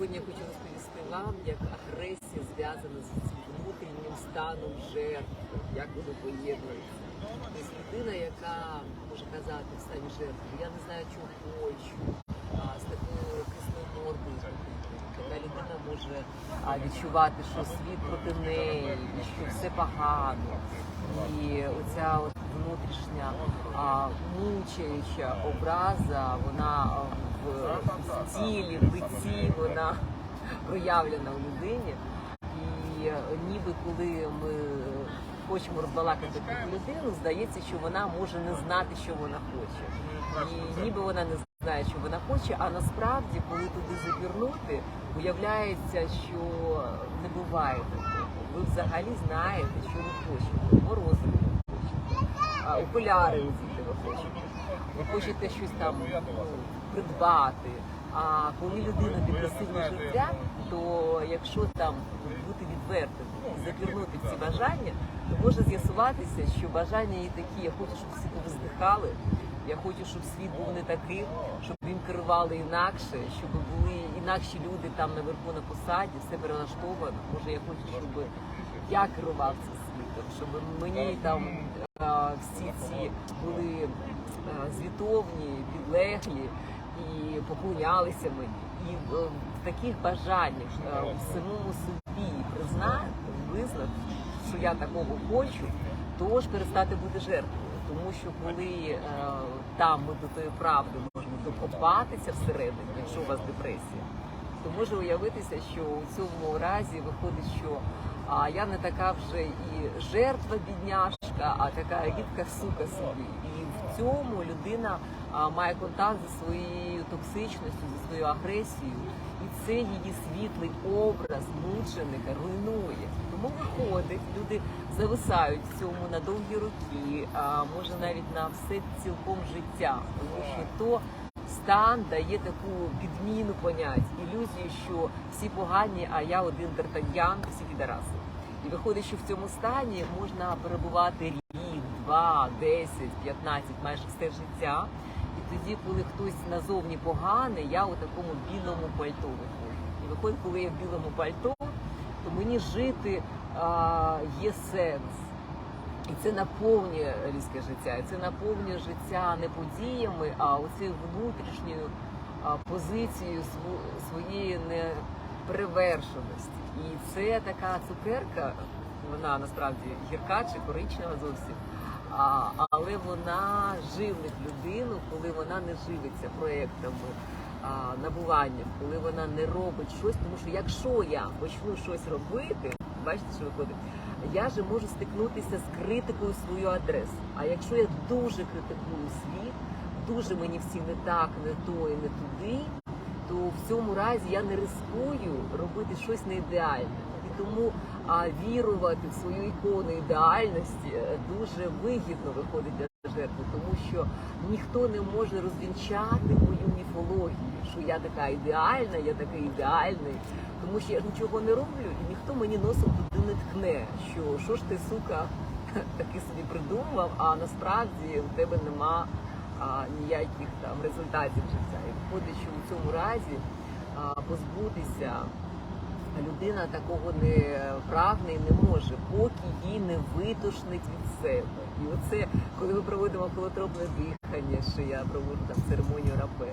Сьогодні я хочу розповісти вам, як агресія зв'язана з внутрішнім станом жертви, як воно поєднується. Тобто людина, яка може казати в стані жертви, я не знаю, чого хочу, а, з такою кисною мордою. Така людина може відчувати, що світ проти неї, і що все погано. І оця от внутрішня мучаюча образа, вона в тілі, в лиці, вона проявлена у людині. І е, ніби коли ми хочемо розбалакати таку людину, здається, що вона може не знати, що вона хоче. І ніби вона не знає, що вона хоче, а насправді, коли туди запірнути, виявляється, що не буває такого. Ви взагалі знаєте, що ви хочете. Морозиво ви хочете, окуляри ви хочете. Ви хочете щось там ну, придбати. А коли людина депресивне життя, то якщо там бути відвертим і запірнути ці бажання, то може з'ясуватися, що бажання є такі, я хочу, щоб всі повздихали, я хочу, щоб світ був не таким, щоб він керували інакше, щоб були інакші люди там наверху на посаді, все перелаштовано. Може, я хочу, щоб я керував цим світом, щоб мені там е, всі ці були е, звітовні, підлеглі і поклонялися мені. І е, в таких бажаннях в самому собі признати, визнати, що я такого хочу, то ж перестати бути жертвою. Тому що коли е, там ми до тої правди можемо докопатися всередині, якщо у вас депресія, то може уявитися, що у цьому разі виходить, що а, я не така вже і жертва бідняшка, а така рідка сука собі. І в цьому людина має контакт зі своєю токсичністю, зі своєю агресією, і це її світлий образ мученика руйнує. Тому виходить, люди зависають в цьому на довгі роки, а може навіть на все цілком життя, тому що то стан дає таку підміну понять, ілюзію, що всі погані, а я один дартаньян, всі підараси. І виходить, що в цьому стані можна перебувати рік, два, десять, п'ятнадцять, майже все життя. І тоді, коли хтось назовні поганий, я у такому білому пальто виходжу. І виходить, коли я в білому пальто, то мені жити є сенс. І це наповнює людське життя, і це наповнює життя не подіями, а оцією внутрішньою позицією своєї неперевершеності. І це така цукерка, вона насправді гірка чи коричнева зовсім. А, але вона живить людину, коли вона не живиться проектами а, набуванням, коли вона не робить щось, тому що якщо я почну щось робити, бачите, що виходить, я же можу стикнутися з критикою свою адресу. А якщо я дуже критикую світ, дуже мені всі не так, не то і не туди, то в цьому разі я не рискую робити щось не ідеальне. І тому а, вірувати в свою ікону ідеальності е, дуже вигідно виходить для жертви, тому що ніхто не може розвінчати мою міфологію, що я така ідеальна, я такий ідеальний, тому що я ж нічого не роблю, і ніхто мені носом туди не ткне, що що ж ти, сука, таки собі придумав, а насправді у тебе нема а, ніяких там результатів життя. І виходить, що у цьому разі а, позбутися людина такого не прагне і не може, поки її не витошнить від себе. І оце, коли ми проводимо холотропне дихання, що я проводжу там церемонію рапе.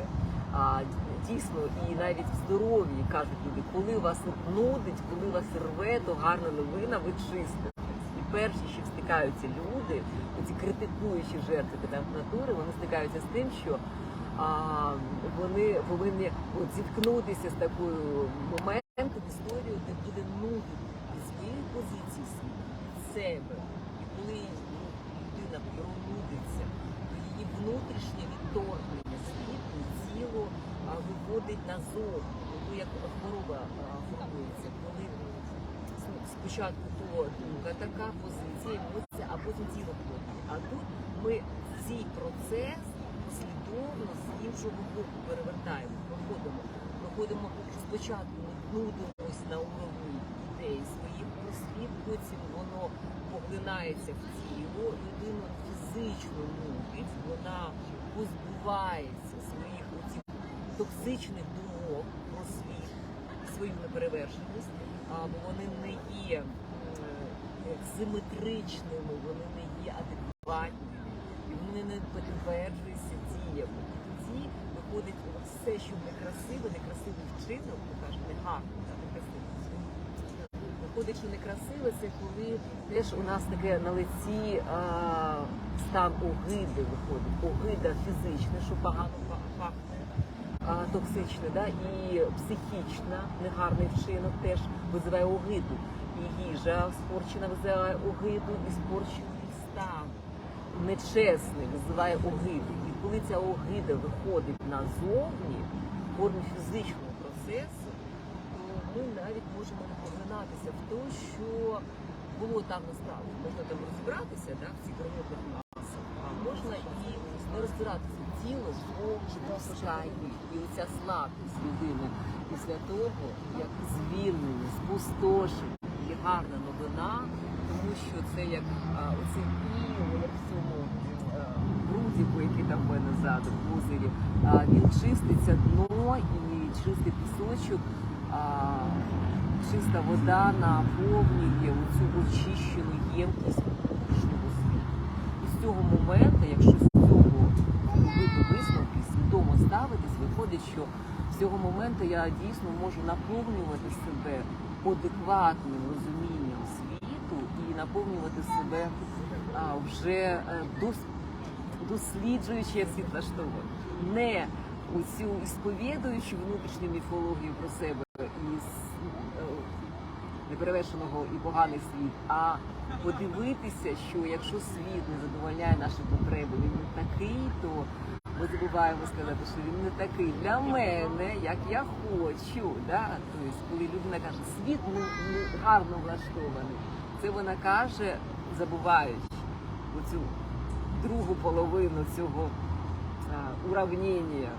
А дійсно, і навіть в здоров'ї кажуть люди, коли вас нудить, коли вас рве, то гарна новина, ви чиститесь. І перші, що стикаються люди, ці критикуючі жертви натури, вони стикаються з тим, що а, вони повинні от, зіткнутися з такою моментом історією, де буде нудити від своєї позиції світу, від себе. І коли ну, людина пронудиться, то її внутрішнє відторгнення світу, тіло а, виводить назовні. Тому як хвороба а, формується, коли с- спочатку то думка така позиція, емоція, а потім тіло хворіє. А тут ми цей процес послідовно з іншого боку перевертаємо, проходимо. Проходимо спочатку ми нудимось на уровні ідей своїх про світ, потім воно поглинається в тіло, людину фізично нудить, вона позбувається своїх токсичних думок про світ, свою неперевершеність, бо вони не є е, симетричними, вони не є адекватними, і вони не підтверджуються діями. Тоді виходить все, що некрасиве, некрасивий вчинок, ми кажемо, не гарно, некрасивий. Виходить, що некрасиве, це коли теж у нас таке на лиці а, стан огиди виходить. Огида фізична, що погано па- пахне, а, токсичне, да? і психічна, негарний вчинок теж визиває огиду. І їжа спорчена визиває огиду, і спорчений стан. Нечесний визиває огиду. І коли ця огида виходить назовні в формі фізичного процесу, то ми навіть можемо не поглинатися в те, що було там насправді. Можна там розібратися да, в цих громадних масах, а можна і не розбиратися. Тіло повністю пускає. І оця слабкість людини після того, як звільнення, спустошення, є гарна новина, тому що це як оцей іл, як в цьому е, який там в мене ззаду, в озері, він чиститься дно і чистий пісочок, чиста вода наповнює цю очищену ємкість внутрішнього світу. І з цього моменту, якщо з цього робити висновки, свідомо ставитись, що з цього моменту я дійсно можу наповнювати себе адекватним розумінням світу і наповнювати себе вже е, дос- досліджуючи як світ влаштований. Не у цю ісповідуючи внутрішню міфологію про себе і с- е, неперевершеного і поганий світ, а подивитися, що якщо світ не задовольняє наші потреби, він не такий, то ми забуваємо сказати, що він не такий для мене, як я хочу. Да? Тобто, коли людина каже, світ не, не гарно влаштований, це вона каже, забуваючи оцю другу половину цього а, уравнення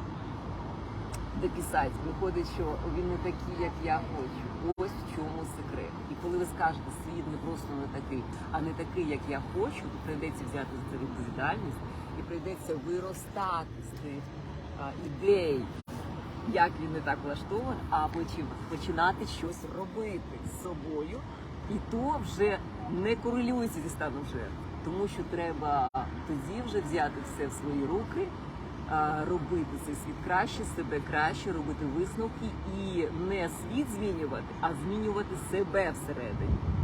дописати. Виходить, що він не такий, як я хочу. Ось в чому секрет. І коли ви скажете, світ не просто не такий, а не такий, як я хочу, то прийдеться взяти за це відповідальність і прийдеться виростати з тих а, ідей, як він не так влаштований, а потім починати щось робити з собою, і то вже не корелюється зі станом жертви. Тому що треба тоді вже взяти все в свої руки, робити цей світ краще, себе краще, робити висновки і не світ змінювати, а змінювати себе всередині.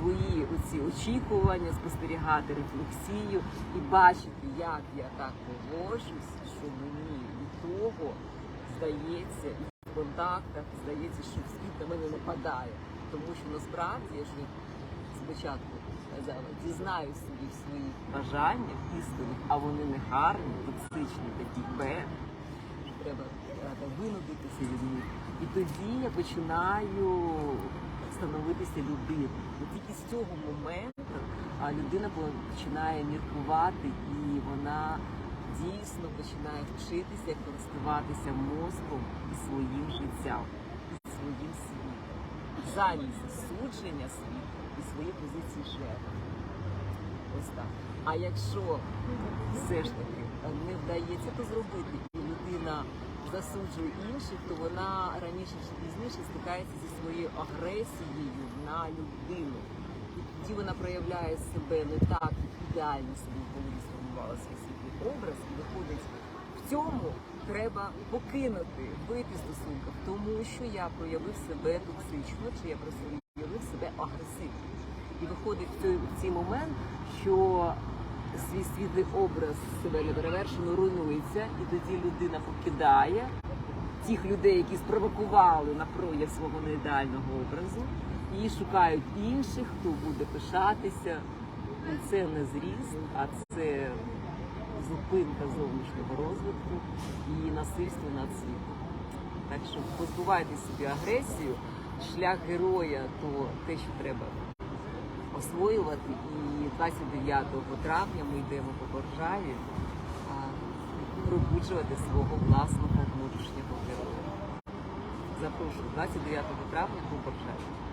Свої оці очікування, спостерігати рефлексію і бачити, як я так поводжусь, що мені від того здається, і в контактах здається, що світ на мене нападає. Тому що насправді я ж спочатку сказала, дізнаюсь собі в своїх бажаннях істинних, а вони не гарні, токсичні, такі Б, треба винудитися від них. І тоді я починаю становитися людиною. Тільки з цього моменту людина починає міркувати і вона дійсно починає вчитися, користуватися мозком і своїм життям, і своїм світом. Замість засудження світу і свої позиції жертви. Ось так. А якщо все ж таки не вдається то зробити, і людина засуджує інших, то вона раніше чи пізніше стикається зі своєю агресією на людину. І тоді вона проявляє себе не так ідеально собі голові сформувала свій світлий образ, і виходить в цьому треба покинути, вийти з стосунків, тому що я проявив себе токсично, чи я проявив себе агресивно. І виходить в цей момент, що свій світлий образ себе неперевершено руйнується, і тоді людина покидає тих людей, які спровокували на прояв свого неідеального образу, і шукають інших, хто буде пишатися. І це не зріст, а це зупинка зовнішнього розвитку і насильство над світом. Так що позбувайте собі агресію, шлях героя то те, що треба освоювати. І 29 травня ми йдемо по Боржаві пробуджувати свого власного внутрішнього героя. Запрошую 29 травня по Боржаві.